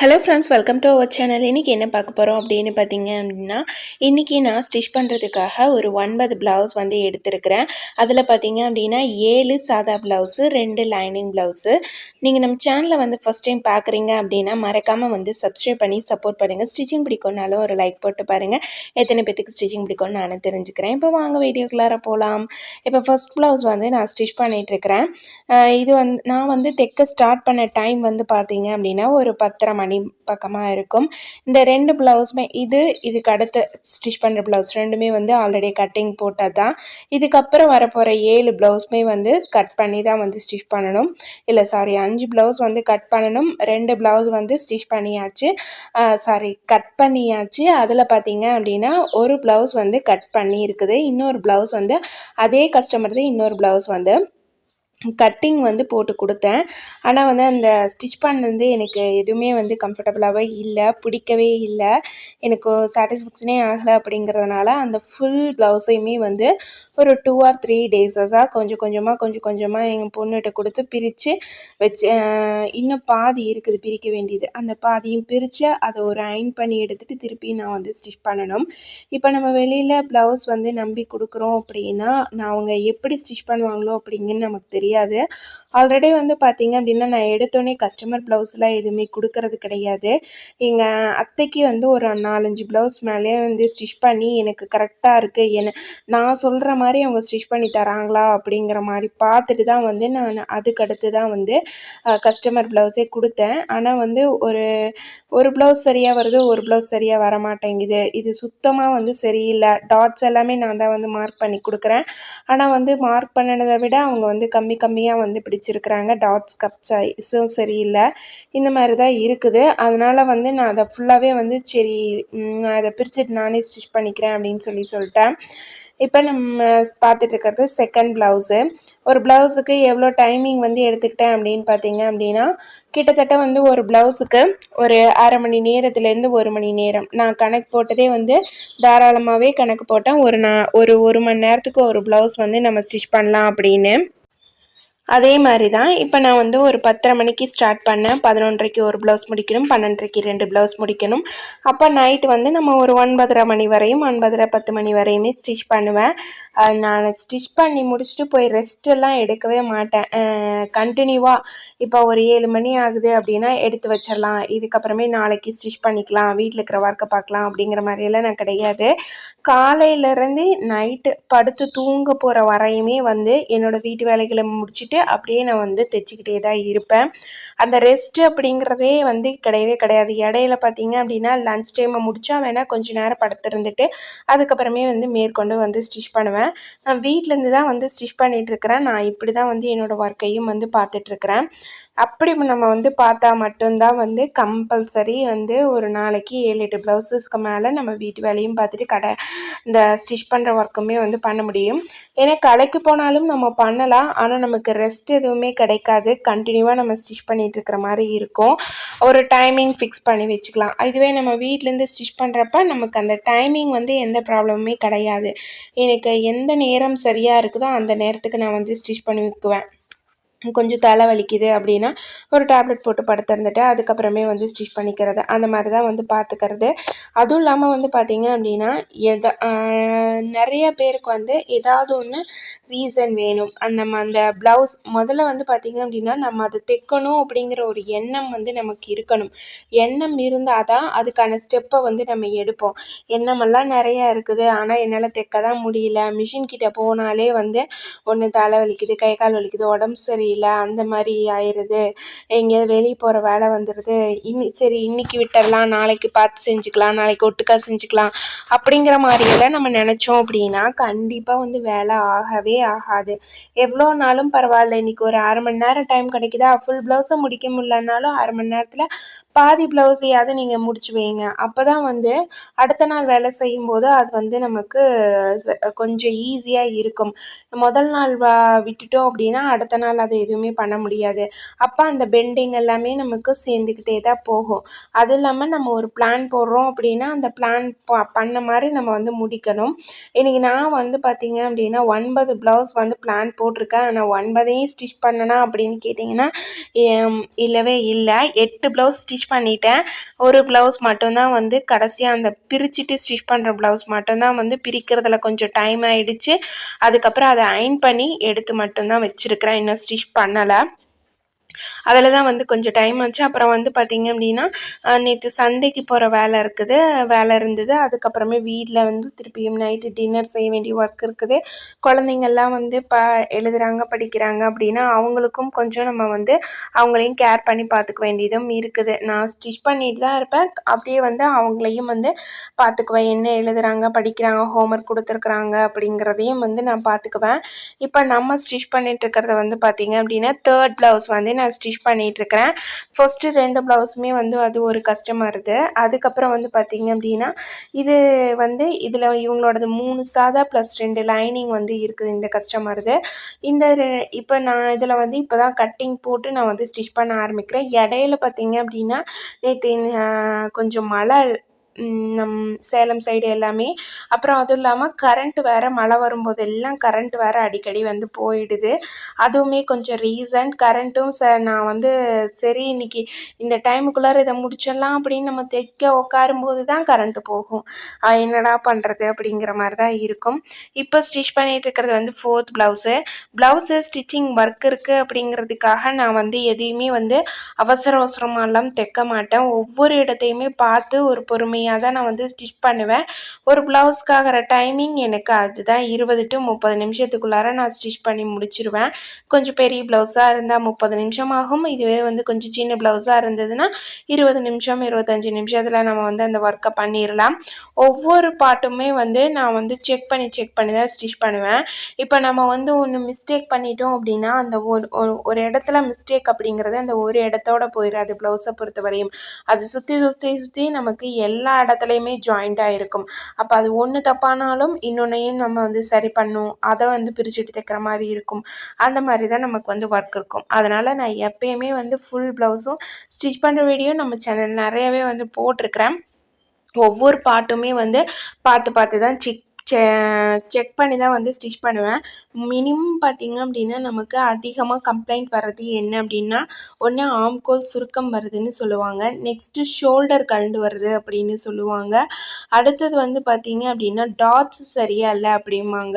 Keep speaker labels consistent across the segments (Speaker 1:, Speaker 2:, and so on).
Speaker 1: hello friends welcome to our channel இன்றைக்கி என்ன பார்க்க போகிறோம் அப்படின்னு பார்த்தீங்க அப்படின்னா இன்றைக்கி நான் ஸ்டிச் பண்ணுறதுக்காக ஒரு ஒன்பது ப்ளவுஸ் வந்து எடுத்திருக்கிறேன் அதில் பார்த்தீங்க அப்படின்னா ஏழு சாதா ப்ளவுஸு ரெண்டு லைனிங் ப்ளவுஸு நீங்கள் நம்ம சேனலை வந்து ஃபஸ்ட் டைம் பார்க்குறீங்க அப்படின்னா மறக்காமல் வந்து சப்ஸ்கிரைப் பண்ணி சப்போர்ட் பண்ணுங்கள் ஸ்டிச்சிங் பிடிக்கும்னாலும் ஒரு லைக் போட்டு பாருங்கள் எத்தனை பேத்துக்கு ஸ்டிச்சிங் பிடிக்கும்னு நான் தெரிஞ்சுக்கிறேன் இப்போ வாங்க வீடியோக்குள்ளார போகலாம் இப்போ ஃபஸ்ட் ப்ளவுஸ் வந்து நான் ஸ்டிச் பண்ணிகிட்ருக்கிறேன் இது வந்து நான் வந்து தைக்க ஸ்டார்ட் பண்ண டைம் வந்து பார்த்தீங்க அப்படின்னா ஒரு பத்தரை மணி பக்கமாக இருக்கும் இந்த ரெண்டு ப்ளவுஸுமே இது இதுக்கு அடுத்த ஸ்டிச் பண்ணுற ப்ளவுஸ் ரெண்டுமே வந்து ஆல்ரெடி கட்டிங் போட்டால் தான் இதுக்கப்புறம் வரப்போகிற ஏழு ப்ளவுஸுமே வந்து கட் பண்ணி தான் வந்து ஸ்டிச் பண்ணணும் இல்லை சாரி அஞ்சு ப்ளவுஸ் வந்து கட் பண்ணணும் ரெண்டு ப்ளவுஸ் வந்து ஸ்டிச் பண்ணியாச்சு சாரி கட் பண்ணியாச்சு அதில் பார்த்தீங்க அப்படின்னா ஒரு ப்ளவுஸ் வந்து கட் பண்ணி இருக்குது இன்னொரு ப்ளவுஸ் வந்து அதே கஸ்டமர் தான் இன்னொரு ப்ளவுஸ் வந்து கட்டிங் வந்து போட்டு கொடுத்தேன் ஆனால் வந்து அந்த ஸ்டிச் பண்ண வந்து எனக்கு எதுவுமே வந்து கம்ஃபர்டபுளாகவே இல்லை பிடிக்கவே இல்லை எனக்கு சாட்டிஸ்ஃபேக்ஷனே ஆகலை அப்படிங்கிறதுனால அந்த ஃபுல் ப்ளவுஸையுமே வந்து ஒரு டூ ஆர் த்ரீ டேஸஸாக கொஞ்சம் கொஞ்சமாக கொஞ்சம் கொஞ்சமாக எங்கள் பொண்ணுகிட்ட கொடுத்து பிரித்து வச்சு இன்னும் பாதி இருக்குது பிரிக்க வேண்டியது அந்த பாதியும் பிரித்து அதை ஒரு அயன் பண்ணி எடுத்துகிட்டு திருப்பி நான் வந்து ஸ்டிச் பண்ணணும் இப்போ நம்ம வெளியில் ப்ளவுஸ் வந்து நம்பி கொடுக்குறோம் அப்படின்னா நான் அவங்க எப்படி ஸ்டிச் பண்ணுவாங்களோ அப்படிங்கன்னு நமக்கு தெரியும் தெரியாது ஆல்ரெடி வந்து பார்த்திங்க அப்படின்னா நான் எடுத்தோன்னே கஸ்டமர் ப்ளவுஸ்லாம் எதுவுமே கொடுக்கறது கிடையாது எங்கள் அத்தைக்கு வந்து ஒரு நாலஞ்சு ப்ளவுஸ் மேலே வந்து ஸ்டிச் பண்ணி எனக்கு கரெக்டாக இருக்குது என்ன நான் சொல்கிற மாதிரி அவங்க ஸ்டிச் பண்ணி தராங்களா அப்படிங்கிற மாதிரி பார்த்துட்டு தான் வந்து நான் அதுக்கடுத்து தான் வந்து கஸ்டமர் ப்ளவுஸே கொடுத்தேன் ஆனால் வந்து ஒரு ஒரு ப்ளவுஸ் சரியாக வருது ஒரு ப்ளவுஸ் சரியாக வர மாட்டேங்குது இது சுத்தமாக வந்து சரியில்லை டாட்ஸ் எல்லாமே நான் தான் வந்து மார்க் பண்ணி கொடுக்குறேன் ஆனால் வந்து மார்க் பண்ணினதை விட அவங்க வந்து கம்மி கம்மியாக வந்து பிடிச்சிருக்கிறாங்க டாட்ஸ் கப் சைஸும் சரியில்லை இந்த மாதிரி தான் இருக்குது அதனால் வந்து நான் அதை ஃபுல்லாகவே வந்து சரி நான் அதை பிரிச்சுட்டு நானே ஸ்டிச் பண்ணிக்கிறேன் அப்படின்னு சொல்லி சொல்லிட்டேன் இப்போ நம்ம பார்த்துட்டு இருக்கிறது செகண்ட் ப்ளவுஸு ஒரு ப்ளவுஸுக்கு எவ்வளோ டைமிங் வந்து எடுத்துக்கிட்டேன் அப்படின்னு பார்த்தீங்க அப்படின்னா கிட்டத்தட்ட வந்து ஒரு ப்ளவுஸுக்கு ஒரு அரை மணி நேரத்துலேருந்து ஒரு மணி நேரம் நான் கணக்கு போட்டதே வந்து தாராளமாகவே கணக்கு போட்டேன் ஒரு நான் ஒரு ஒரு மணி நேரத்துக்கு ஒரு ப்ளவுஸ் வந்து நம்ம ஸ்டிச் பண்ணலாம் அப்படின்னு அதே மாதிரி தான் இப்போ நான் வந்து ஒரு பத்தரை மணிக்கு ஸ்டார்ட் பண்ணேன் பதினொன்றரைக்கு ஒரு ப்ளவுஸ் முடிக்கணும் பன்னெண்டரைக்கு ரெண்டு ப்ளவுஸ் முடிக்கணும் அப்போ நைட்டு வந்து நம்ம ஒரு ஒன்பதரை மணி வரையும் ஒன்பதரை பத்து மணி வரையுமே ஸ்டிச் பண்ணுவேன் நான் ஸ்டிச் பண்ணி முடிச்சுட்டு போய் ரெஸ்ட்டெல்லாம் எடுக்கவே மாட்டேன் கண்டினியூவாக இப்போ ஒரு ஏழு மணி ஆகுது அப்படின்னா எடுத்து வச்சிடலாம் இதுக்கப்புறமே நாளைக்கு ஸ்டிச் பண்ணிக்கலாம் வீட்டில் இருக்கிற ஒர்க்கை பார்க்கலாம் அப்படிங்கிற மாதிரியெல்லாம் நான் கிடையாது காலையிலேருந்து நைட்டு படுத்து தூங்க போகிற வரையுமே வந்து என்னோடய வீட்டு வேலைகளை முடிச்சுட்டு அப்படியே நான் வந்து தைச்சிக்கிட்டே தான் இருப்பேன் அந்த ரெஸ்ட் அப்படிங்கிறதே வந்து கிடையவே கிடையாது இடையில பார்த்தீங்க அப்படின்னா லன்ச் டைமை முடித்தா வேணால் கொஞ்சம் நேரம் படுத்திருந்துட்டு அதுக்கப்புறமே வந்து மேற்கொண்டு வந்து ஸ்டிச் பண்ணுவேன் நான் வீட்டிலேருந்து தான் வந்து ஸ்டிச் பண்ணிகிட்ருக்கிறேன் நான் இப்படி தான் வந்து என்னோடய ஒர்க்கையும் வந்து பார்த்துட்ருக்குறேன் அப்படி நம்ம வந்து பார்த்தா மட்டும்தான் வந்து கம்பல்சரி வந்து ஒரு நாளைக்கு ஏழு எட்டு ப்ளவுஸஸ்க்கு மேலே நம்ம வீட்டு வேலையும் பார்த்துட்டு கடை இந்த ஸ்டிச் பண்ணுற ஒர்க்குமே வந்து பண்ண முடியும் ஏன்னா கடைக்கு போனாலும் நம்ம பண்ணலாம் ஆனால் நமக்கு ரெஸ்ட் எதுவுமே கிடைக்காது கண்டினியூவாக நம்ம ஸ்டிச் பண்ணிகிட்டு இருக்கிற மாதிரி இருக்கும் ஒரு டைமிங் ஃபிக்ஸ் பண்ணி வச்சுக்கலாம் இதுவே நம்ம வீட்டிலேருந்து ஸ்டிச் பண்ணுறப்ப நமக்கு அந்த டைமிங் வந்து எந்த ப்ராப்ளமுமே கிடையாது எனக்கு எந்த நேரம் சரியாக இருக்குதோ அந்த நேரத்துக்கு நான் வந்து ஸ்டிச் பண்ணி வைக்குவேன் கொஞ்சம் தலை வலிக்குது அப்படின்னா ஒரு டேப்லெட் போட்டு படுத்திருந்துட்டு அதுக்கப்புறமே வந்து ஸ்டிச் பண்ணிக்கிறது அந்த மாதிரி தான் வந்து பார்த்துக்கிறது அதுவும் இல்லாமல் வந்து பார்த்திங்க அப்படின்னா எதா நிறைய பேருக்கு வந்து ஏதாவது ஒன்று ரீசன் வேணும் நம்ம அந்த ப்ளவுஸ் முதல்ல வந்து பார்த்திங்க அப்படின்னா நம்ம அதை தைக்கணும் அப்படிங்கிற ஒரு எண்ணம் வந்து நமக்கு இருக்கணும் எண்ணம் இருந்தால் தான் அதுக்கான ஸ்டெப்பை வந்து நம்ம எடுப்போம் எண்ணமெல்லாம் நிறையா இருக்குது ஆனால் என்னால் தைக்க தான் முடியல மிஷின்கிட்ட போனாலே வந்து ஒன்று தலை வலிக்குது கை கால் வலிக்குது உடம்பு சரி முடியல அந்த மாதிரி ஆயிடுது எங்கேயாவது வெளியே போகிற வேலை வந்துடுது இன்னி சரி இன்னைக்கு விட்டுடலாம் நாளைக்கு பார்த்து செஞ்சுக்கலாம் நாளைக்கு ஒட்டுக்கா செஞ்சுக்கலாம் அப்படிங்கிற மாதிரியெல்லாம் நம்ம நினச்சோம் அப்படின்னா கண்டிப்பாக வந்து வேலை ஆகவே ஆகாது எவ்வளோ நாளும் பரவாயில்ல இன்றைக்கி ஒரு அரை மணி நேரம் டைம் கிடைக்குதா ஃபுல் ப்ளவுஸை முடிக்க முடியலனாலும் அரை மணி நேரத்தில் பாதி ப்ளவுஸையாவது நீங்கள் முடிச்சு வைங்க அப்போ தான் வந்து அடுத்த நாள் வேலை செய்யும்போது அது வந்து நமக்கு கொஞ்சம் ஈஸியாக இருக்கும் முதல் நாள் விட்டுட்டோம் அப்படின்னா அடுத்த நாள் அதை எதுவுமே பண்ண முடியாது அப்போ அந்த பெண்டிங் எல்லாமே நமக்கு சேர்ந்துக்கிட்டே தான் போகும் அது இல்லாமல் நம்ம ஒரு பிளான் போடுறோம் அப்படின்னா அந்த பிளான் பண்ண மாதிரி நம்ம வந்து முடிக்கணும் இன்றைக்கி நான் வந்து பார்த்திங்க அப்படின்னா ஒன்பது ப்ளவுஸ் வந்து பிளான் போட்டிருக்கேன் ஆனால் ஒன்பதையும் ஸ்டிச் பண்ணனா அப்படின்னு கேட்டிங்கன்னா இல்லவே இல்லை எட்டு ப்ளவுஸ் ஸ்டிச் பண்ணிட்டேன் ஒரு ப்ளவுஸ் மட்டும்தான் வந்து கடைசியாக அந்த பிரிச்சுட்டு ஸ்டிச் பண்ணுற ப்ளவுஸ் மட்டும்தான் வந்து பிரிக்கிறதுல கொஞ்சம் டைம் ஆகிடுச்சு அதுக்கப்புறம் அதை அயன் பண்ணி எடுத்து மட்டும்தான் வச்சுருக்கிறேன் இன்னும் ஸ்டிச் பண்ணலை அதில் தான் வந்து கொஞ்சம் டைம் ஆச்சு அப்புறம் வந்து பார்த்திங்க அப்படின்னா நேற்று சந்தைக்கு போகிற வேலை இருக்குது வேலை இருந்தது அதுக்கப்புறமே வீட்டில் வந்து திருப்பியும் நைட்டு டின்னர் செய்ய வேண்டிய ஒர்க் இருக்குது குழந்தைங்கள்லாம் வந்து ப எழுதுகிறாங்க படிக்கிறாங்க அப்படின்னா அவங்களுக்கும் கொஞ்சம் நம்ம வந்து அவங்களையும் கேர் பண்ணி பார்த்துக்க வேண்டியதும் இருக்குது நான் ஸ்டிச் பண்ணிட்டு தான் இருப்பேன் அப்படியே வந்து அவங்களையும் வந்து பார்த்துக்குவேன் என்ன எழுதுகிறாங்க படிக்கிறாங்க ஹோம்ஒர்க் கொடுத்துருக்குறாங்க அப்படிங்கிறதையும் வந்து நான் பார்த்துக்குவேன் இப்போ நம்ம ஸ்டிச் பண்ணிட்டு இருக்கிறத வந்து பார்த்திங்க அப்படின்னா தேர்ட் ப்ளவுஸ் வந்து நான் ஸ்டிச் பண்ணிகிட்ருக்கிறேன் ஃபஸ்ட்டு ரெண்டு ப்ளவுஸுமே வந்து அது ஒரு கஸ்டமர் இது அதுக்கப்புறம் வந்து பார்த்திங்க அப்படின்னா இது வந்து இதில் இவங்களோடது மூணு சாதா ப்ளஸ் ரெண்டு லைனிங் வந்து இருக்குது இந்த கஸ்டமருது இந்த இப்போ நான் இதில் வந்து இப்போ தான் கட்டிங் போட்டு நான் வந்து ஸ்டிச் பண்ண ஆரம்பிக்கிறேன் இடையில பார்த்திங்க அப்படின்னா நேற்று கொஞ்சம் மழை நம் சேலம் சைடு எல்லாமே அப்புறம் அதுவும் இல்லாமல் கரண்ட் வேறு மழை வரும்போது எல்லாம் கரண்ட் வேறு அடிக்கடி வந்து போயிடுது அதுவுமே கொஞ்சம் ரீசன் கரண்ட்டும் ச நான் வந்து சரி இன்றைக்கி இந்த டைமுக்குள்ளார இதை முடிச்சிடலாம் அப்படின்னு நம்ம தைக்க உட்காரும்போது தான் கரண்ட்டு போகும் என்னடா பண்ணுறது அப்படிங்கிற மாதிரி தான் இருக்கும் இப்போ ஸ்டிச் பண்ணிகிட்டு இருக்கிறது வந்து fourth blouse blouse stitching work இருக்குது அப்படிங்கிறதுக்காக நான் வந்து எதையுமே வந்து அவசர அவசரமாலாம் தைக்க மாட்டேன் ஒவ்வொரு இடத்தையுமே பார்த்து ஒரு பொறுமையாக தனியாக தான் நான் வந்து ஸ்டிச் பண்ணுவேன் ஒரு ப்ளவுஸ்க்கு டைமிங் எனக்கு அதுதான் இருபது டு முப்பது நிமிஷத்துக்குள்ளார நான் ஸ்டிச் பண்ணி முடிச்சிருவேன் கொஞ்சம் பெரிய ப்ளவுஸாக இருந்தால் முப்பது நிமிஷம் ஆகும் இதுவே வந்து கொஞ்சம் சின்ன ப்ளவுஸாக இருந்ததுன்னா இருபது நிமிஷம் இருபத்தஞ்சி நிமிஷத்தில் நம்ம வந்து அந்த ஒர்க்கை பண்ணிடலாம் ஒவ்வொரு பாட்டுமே வந்து நான் வந்து செக் பண்ணி செக் பண்ணி தான் ஸ்டிச் பண்ணுவேன் இப்போ நம்ம வந்து ஒன்று மிஸ்டேக் பண்ணிட்டோம் அப்படின்னா அந்த ஒரு இடத்துல மிஸ்டேக் அப்படிங்கிறது அந்த ஒரு இடத்தோட போயிடாது ப்ளவுஸை பொறுத்த வரையும் அது சுற்றி சுற்றி சுற்றி நமக்கு எல்லா எல்லா இடத்துலையுமே ஜாயிண்ட் ஆகிருக்கும் அப்போ அது ஒன்று தப்பானாலும் இன்னொன்னையும் நம்ம வந்து சரி பண்ணும் அதை வந்து பிரிச்சுட்டு தைக்கிற மாதிரி இருக்கும் அந்த மாதிரி தான் நமக்கு வந்து ஒர்க் இருக்கும் அதனால் நான் எப்பயுமே வந்து ஃபுல் ப்ளவுஸும் ஸ்டிச் பண்ணுற வீடியோ நம்ம சேனல் நிறையவே வந்து போட்டிருக்கிறேன் ஒவ்வொரு பாட்டுமே வந்து பார்த்து பார்த்து தான் சிக் செக் பண்ணி தான் வந்து ஸ்டிச் பண்ணுவேன் மினிமம் பார்த்திங்க அப்படின்னா நமக்கு அதிகமாக கம்ப்ளைண்ட் வர்றது என்ன அப்படின்னா ஒன்று ஆம்கோல் சுருக்கம் வருதுன்னு சொல்லுவாங்க நெக்ஸ்ட்டு ஷோல்டர் கழண்டு வருது அப்படின்னு சொல்லுவாங்க அடுத்தது வந்து பார்த்திங்க அப்படின்னா டாட்ஸ் சரியா இல்லை அப்படிம்பாங்க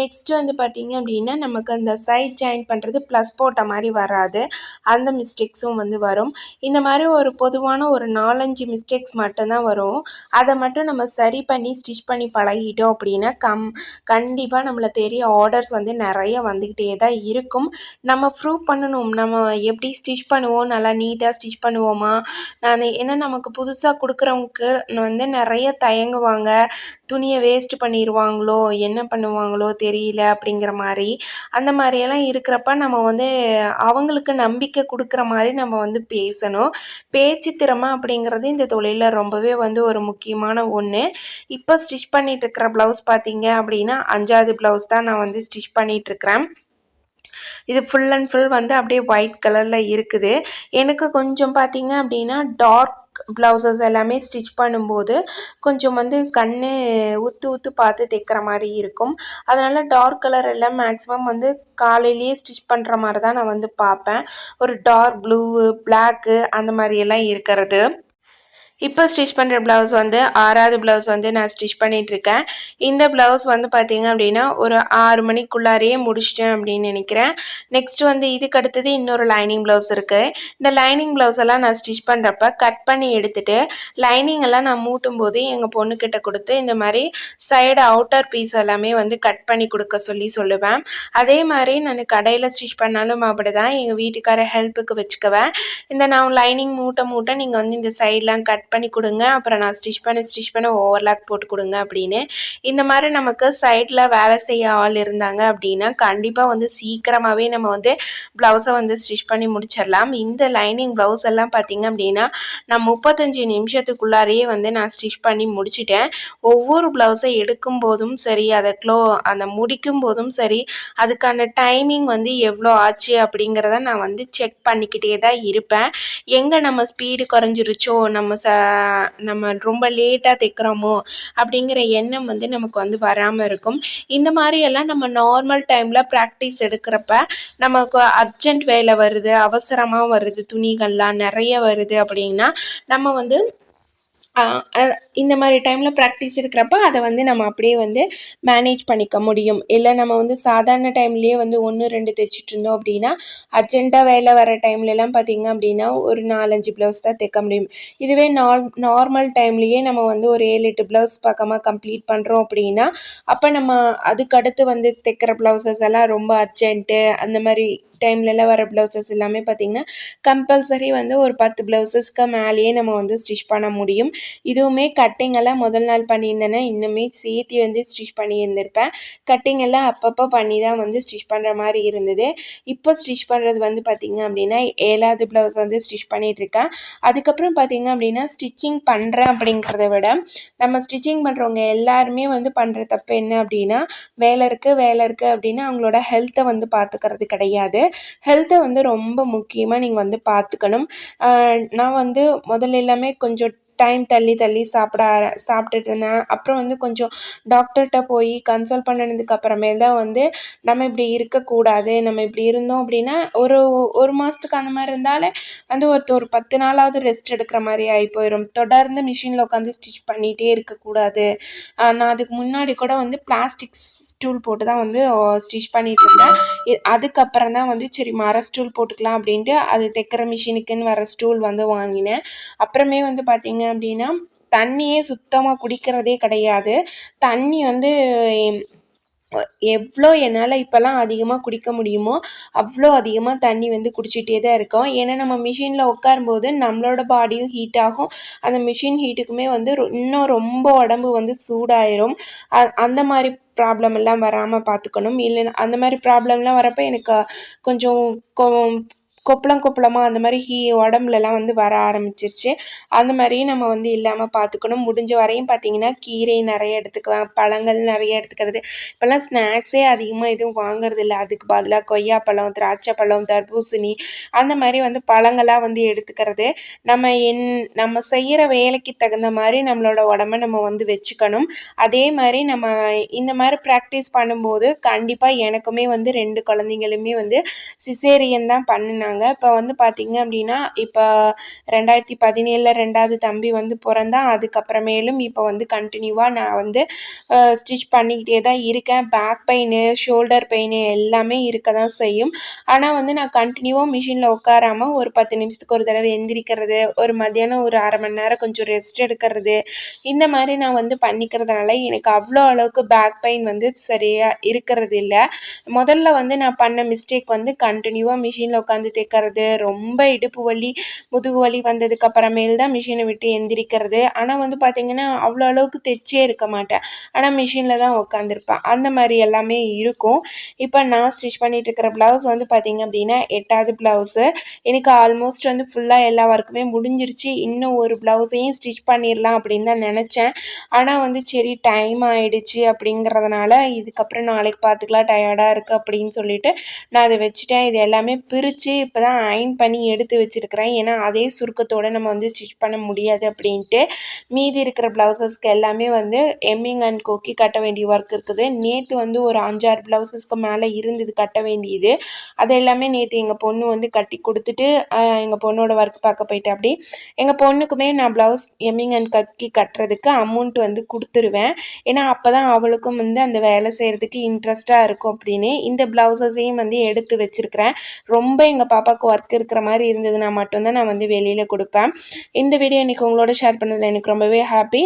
Speaker 1: நெக்ஸ்ட்டு வந்து பார்த்திங்க அப்படின்னா நமக்கு அந்த சைட் ஜாயின் பண்ணுறது ப்ளஸ் போட்ட மாதிரி வராது அந்த மிஸ்டேக்ஸும் வந்து வரும் இந்த மாதிரி ஒரு பொதுவான ஒரு நாலஞ்சு மிஸ்டேக்ஸ் மட்டும்தான் வரும் அதை மட்டும் நம்ம சரி பண்ணி ஸ்டிச் பண்ணி பழகிட்டோம் அப்படின்னா கம் கண்டிப்பாக நம்மளை தெரிய ஆர்டர்ஸ் வந்து நிறைய வந்துக்கிட்டே தான் இருக்கும் நம்ம ப்ரூவ் பண்ணணும் நம்ம எப்படி ஸ்டிச் பண்ணுவோம் நல்லா நீட்டாக ஸ்டிச் பண்ணுவோமா நான் ஏன்னா நமக்கு புதுசாக கொடுக்குறவங்களுக்கு வந்து நிறைய தயங்குவாங்க துணியை வேஸ்ட் பண்ணிடுவாங்களோ என்ன பண்ணுவாங்களோ தெரியல அப்படிங்கிற மாதிரி அந்த மாதிரியெல்லாம் இருக்கிறப்ப நம்ம வந்து அவங்களுக்கு நம்பிக்கை கொடுக்குற மாதிரி நம்ம வந்து பேசணும் பேச்சு திறமை அப்படிங்கிறது இந்த தொழிலில் ரொம்பவே வந்து ஒரு முக்கியமான ஒன்று இப்போ ஸ்டிச் பண்ணிட்டு இருக்கிற ப்ளவுஸ் ப்ளவுஸ் பார்த்தீங்க அப்படின்னா அஞ்சாவது ப்ளவுஸ் தான் நான் வந்து ஸ்டிச் பண்ணிகிட்ருக்கிறேன் இது ஃபுல் அண்ட் ஃபுல் வந்து அப்படியே ஒயிட் கலரில் இருக்குது எனக்கு கொஞ்சம் பார்த்தீங்க அப்படின்னா டார்க் ப்ளவுசஸ் எல்லாமே ஸ்டிச் பண்ணும்போது கொஞ்சம் வந்து கண் உத்து உத்து பார்த்து தைக்கிற மாதிரி இருக்கும் அதனால் டார்க் கலர் எல்லாம் மேக்ஸிமம் வந்து காலையிலேயே ஸ்டிச் பண்ணுற மாதிரி தான் நான் வந்து பார்ப்பேன் ஒரு டார்க் ப்ளூவு பிளாக்கு அந்த மாதிரியெல்லாம் இருக்கிறது இப்போ ஸ்டிச் பண்ணுற ப்ளவுஸ் வந்து ஆறாவது ப்ளவுஸ் வந்து நான் ஸ்டிச் பண்ணிகிட்ருக்கேன் இந்த ப்ளவுஸ் வந்து பார்த்திங்க அப்படின்னா ஒரு ஆறு மணிக்குள்ளாரையே முடிச்சிட்டேன் அப்படின்னு நினைக்கிறேன் நெக்ஸ்ட் வந்து இதுக்கு அடுத்தது இன்னொரு லைனிங் ப்ளவுஸ் இருக்குது இந்த லைனிங் ப்ளவுஸ் எல்லாம் நான் ஸ்டிச் பண்ணுறப்ப கட் பண்ணி எடுத்துகிட்டு லைனிங் எல்லாம் நான் மூட்டும் போது எங்கள் பொண்ணுக்கிட்ட கொடுத்து இந்த மாதிரி சைடு அவுட்டர் பீஸ் எல்லாமே வந்து கட் பண்ணி கொடுக்க சொல்லி சொல்லுவேன் அதே மாதிரி நான் கடையில் ஸ்டிச் பண்ணாலும் அப்படி தான் எங்கள் வீட்டுக்கார ஹெல்ப்புக்கு வச்சுக்குவேன் இந்த நான் லைனிங் மூட்டை மூட்டை நீங்கள் வந்து இந்த சைட்லாம் கட் பண்ணி கொடுங்க அப்புறம் நான் ஸ்டிச் பண்ண ஸ்டிச் பண்ண ஓவர்லாக் போட்டு கொடுங்க அப்படின்னு இந்த மாதிரி நமக்கு சைடில் வேலை செய்ய ஆள் இருந்தாங்க அப்படின்னா கண்டிப்பாக வந்து சீக்கிரமாகவே நம்ம வந்து ப்ளவுஸை வந்து ஸ்டிச் பண்ணி முடிச்சிடலாம் இந்த லைனிங் ப்ளவுஸ் எல்லாம் பார்த்திங்க அப்படின்னா நான் முப்பத்தஞ்சு நிமிஷத்துக்குள்ளாரையே வந்து நான் ஸ்டிச் பண்ணி முடிச்சிட்டேன் ஒவ்வொரு ப்ளவுஸை எடுக்கும் போதும் சரி அதை க்ளோ அந்த முடிக்கும் போதும் சரி அதுக்கான டைமிங் வந்து எவ்வளோ ஆச்சு அப்படிங்கிறத நான் வந்து செக் பண்ணிக்கிட்டே தான் இருப்பேன் எங்கே நம்ம ஸ்பீடு குறைஞ்சிருச்சோ நம்ம ச நம்ம ரொம்ப லேட்டாக தைக்கிறோமோ அப்படிங்கிற எண்ணம் வந்து நமக்கு வந்து வராமல் இருக்கும் இந்த மாதிரியெல்லாம் நம்ம நார்மல் டைமில் ப்ராக்டிஸ் எடுக்கிறப்ப நமக்கு அர்ஜென்ட் வேலை வருது அவசரமாக வருது துணிகள்லாம் நிறைய வருது அப்படின்னா நம்ம வந்து இந்த மாதிரி டைமில் ப்ராக்டிஸ் இருக்கிறப்ப அதை வந்து நம்ம அப்படியே வந்து மேனேஜ் பண்ணிக்க முடியும் இல்லை நம்ம வந்து சாதாரண டைம்லேயே வந்து ஒன்று ரெண்டு தைச்சிட்டு இருந்தோம் அப்படின்னா அர்ஜெண்ட்டாக வேலை வர டைம்லலாம் பார்த்திங்க அப்படின்னா ஒரு நாலஞ்சு ப்ளவுஸ் தான் தைக்க முடியும் இதுவே நார் நார்மல் டைம்லேயே நம்ம வந்து ஒரு ஏழு எட்டு ப்ளவுஸ் பக்கமாக கம்ப்ளீட் பண்ணுறோம் அப்படின்னா அப்போ நம்ம அதுக்கடுத்து வந்து தைக்கிற ப்ளவுசஸ் எல்லாம் ரொம்ப அர்ஜென்ட்டு அந்த மாதிரி டைம்லலாம் வர ப்ளவுசஸ் எல்லாமே பார்த்திங்கன்னா கம்பல்சரி வந்து ஒரு பத்து ப்ளவுசஸ்க்கு மேலேயே நம்ம வந்து ஸ்டிச் பண்ண முடியும் இதுவுமே கட்டிங் எல்லாம் முதல் நாள் பண்ணியிருந்தேன்னா இன்னுமே சேர்த்தி வந்து ஸ்டிச் பண்ணியிருந்திருப்பேன் கட்டிங் எல்லாம் அப்பப்போ பண்ணி தான் வந்து ஸ்டிச் பண்ணுற மாதிரி இருந்தது இப்போ ஸ்டிச் பண்ணுறது வந்து பார்த்திங்க அப்படின்னா ஏழாவது ப்ளவுஸ் வந்து ஸ்டிச் பண்ணிகிட்ருக்கேன் அதுக்கப்புறம் பார்த்திங்க அப்படின்னா ஸ்டிச்சிங் பண்ணுறேன் அப்படிங்கிறத விட நம்ம ஸ்டிச்சிங் பண்ணுறவங்க எல்லாருமே வந்து பண்ணுற தப்பு என்ன அப்படின்னா வேலை இருக்குது வேலை இருக்குது அப்படின்னா அவங்களோட ஹெல்த்தை வந்து பார்த்துக்கிறது கிடையாது ஹெல்த்தை வந்து ரொம்ப முக்கியமாக நீங்கள் வந்து பார்த்துக்கணும் நான் வந்து முதல்ல எல்லாமே கொஞ்சம் டைம் தள்ளி தள்ளி சாப்பிட சாப்பிட்டுட்டு இருந்தேன் அப்புறம் வந்து கொஞ்சம் டாக்டர்கிட்ட போய் கன்சல்ட் பண்ணினதுக்கு தான் வந்து நம்ம இப்படி இருக்கக்கூடாது நம்ம இப்படி இருந்தோம் அப்படின்னா ஒரு ஒரு மாதத்துக்கு அந்த மாதிரி இருந்தாலே வந்து ஒருத்தர் ஒரு பத்து நாளாவது ரெஸ்ட் எடுக்கிற மாதிரி ஆகி போயிடும் தொடர்ந்து மிஷினில் உட்காந்து ஸ்டிச் பண்ணிகிட்டே இருக்கக்கூடாது நான் அதுக்கு முன்னாடி கூட வந்து பிளாஸ்டிக்ஸ் ஸ்டூல் போட்டு தான் வந்து ஸ்டிச் பண்ணிட்டு இருந்தேன் அதுக்கப்புறம் தான் வந்து சரி மர ஸ்டூல் போட்டுக்கலாம் அப்படின்ட்டு அது தைக்கிற மிஷினுக்குன்னு வர ஸ்டூல் வந்து வாங்கினேன் அப்புறமே வந்து பார்த்திங்க அப்படின்னா தண்ணியே சுத்தமாக குடிக்கிறதே கிடையாது தண்ணி வந்து எவ்வளோ என்னால் இப்போல்லாம் அதிகமாக குடிக்க முடியுமோ அவ்வளோ அதிகமாக தண்ணி வந்து குடிச்சிட்டே தான் இருக்கோம் ஏன்னா நம்ம மிஷினில் உட்காரும்போது நம்மளோட பாடியும் ஹீட் ஆகும் அந்த மிஷின் ஹீட்டுக்குமே வந்து இன்னும் ரொம்ப உடம்பு வந்து சூடாயிரும் அந்த மாதிரி ப்ராப்ளம் எல்லாம் வராமல் பார்த்துக்கணும் இல்லை அந்த மாதிரி ப்ராப்ளம்லாம் வரப்போ எனக்கு கொஞ்சம் கொப்பளம் கொப்பளமா அந்த மாதிரி ஹீ உடம்புலலாம் வந்து வர ஆரம்பிச்சிருச்சு அந்த மாதிரியும் நம்ம வந்து இல்லாமல் பார்த்துக்கணும் முடிஞ்ச வரையும் பார்த்திங்கன்னா கீரை நிறைய எடுத்துக்குவாங்க பழங்கள் நிறைய எடுத்துக்கிறது இப்போல்லாம் ஸ்நாக்ஸே அதிகமாக எதுவும் வாங்குறது இல்லை அதுக்கு பதிலாக கொய்யாப்பழம் பழம் தர்பூசணி அந்த மாதிரி வந்து பழங்களாக வந்து எடுத்துக்கிறது நம்ம என் நம்ம செய்கிற வேலைக்கு தகுந்த மாதிரி நம்மளோட உடம்ப நம்ம வந்து வச்சுக்கணும் அதே மாதிரி நம்ம இந்த மாதிரி ப்ராக்டிஸ் பண்ணும்போது கண்டிப்பாக எனக்குமே வந்து ரெண்டு குழந்தைங்களுமே வந்து சிசேரியன் தான் பண்ணினாங்க இருக்காங்க இப்போ வந்து பார்த்திங்க அப்படின்னா இப்போ ரெண்டாயிரத்தி பதினேழில் ரெண்டாவது தம்பி வந்து பிறந்தான் அதுக்கப்புறமேலும் இப்போ வந்து கண்டினியூவாக நான் வந்து ஸ்டிச் பண்ணிக்கிட்டே தான் இருக்கேன் பேக் பெயின் ஷோல்டர் பெயின் எல்லாமே இருக்க தான் செய்யும் ஆனால் வந்து நான் கண்டினியூவாக மிஷினில் உட்காராமல் ஒரு பத்து நிமிஷத்துக்கு ஒரு தடவை எந்திரிக்கிறது ஒரு மதியானம் ஒரு அரை மணி நேரம் கொஞ்சம் ரெஸ்ட் எடுக்கிறது இந்த மாதிரி நான் வந்து பண்ணிக்கிறதுனால எனக்கு அவ்வளோ அளவுக்கு பேக் பெயின் வந்து சரியாக இருக்கிறது இல்லை முதல்ல வந்து நான் பண்ண மிஸ்டேக் வந்து கண்டினியூவாக மிஷினில் உட்காந்து எடுக்கிறது ரொம்ப இடுப்பு வலி முதுகு வலி வந்ததுக்கப்புறமேல் தான் மிஷினை விட்டு எந்திரிக்கிறது ஆனால் வந்து பார்த்திங்கன்னா அவ்வளோ அளவுக்கு தைச்சே இருக்க மாட்டேன் ஆனால் மிஷினில் தான் உட்காந்துருப்பேன் அந்த மாதிரி எல்லாமே இருக்கும் இப்போ நான் ஸ்டிச் பண்ணிகிட்டு இருக்கிற ப்ளவுஸ் வந்து பார்த்திங்க அப்படின்னா எட்டாவது ப்ளவுஸு எனக்கு ஆல்மோஸ்ட் வந்து ஃபுல்லாக எல்லா ஒர்க்குமே முடிஞ்சிருச்சு இன்னும் ஒரு ப்ளவுஸையும் ஸ்டிச் பண்ணிடலாம் அப்படின்னு தான் நினச்சேன் ஆனால் வந்து சரி டைம் ஆகிடுச்சு அப்படிங்கிறதுனால இதுக்கப்புறம் நாளைக்கு பார்த்துக்கலாம் டயர்டாக இருக்குது அப்படின்னு சொல்லிட்டு நான் அதை வச்சுட்டேன் இது எல்லாமே பிரித்து இப்போ தான் அயன் பண்ணி எடுத்து வச்சுருக்கிறேன் ஏன்னா அதே சுருக்கத்தோடு நம்ம வந்து ஸ்டிச் பண்ண முடியாது அப்படின்ட்டு மீதி இருக்கிற ப்ளவுசஸ்க்கு எல்லாமே வந்து எம்மிங் அண்ட் கோக்கி கட்ட வேண்டிய ஒர்க் இருக்குது நேற்று வந்து ஒரு அஞ்சாறு ப்ளவுசஸ்க்கு மேலே இருந்தது கட்ட வேண்டியது அது எல்லாமே நேற்று எங்கள் பொண்ணு வந்து கட்டி கொடுத்துட்டு எங்கள் பொண்ணோட ஒர்க் பார்க்க போயிட்டு அப்படி எங்கள் பொண்ணுக்குமே நான் ப்ளவுஸ் எம்மிங் அண்ட் கக்கி கட்டுறதுக்கு அமௌண்ட் வந்து கொடுத்துருவேன் ஏன்னா அப்போ தான் அவளுக்கும் வந்து அந்த வேலை செய்கிறதுக்கு இன்ட்ரெஸ்ட்டாக இருக்கும் அப்படின்னு இந்த ப்ளவுசஸையும் வந்து எடுத்து வச்சுருக்கிறேன் ரொம்ப எங்கள் பாப்பா பாப்பாவுக்கு ஒர்க் இருக்கிற மாதிரி இருந்ததுன்னா மட்டும்தான் நான் வந்து வெளியில் கொடுப்பேன் இந்த வீடியோ இன்றைக்கி உங்களோட ஷேர் பண்ணதில் எனக்கு ரொம்பவே ஹாப்பி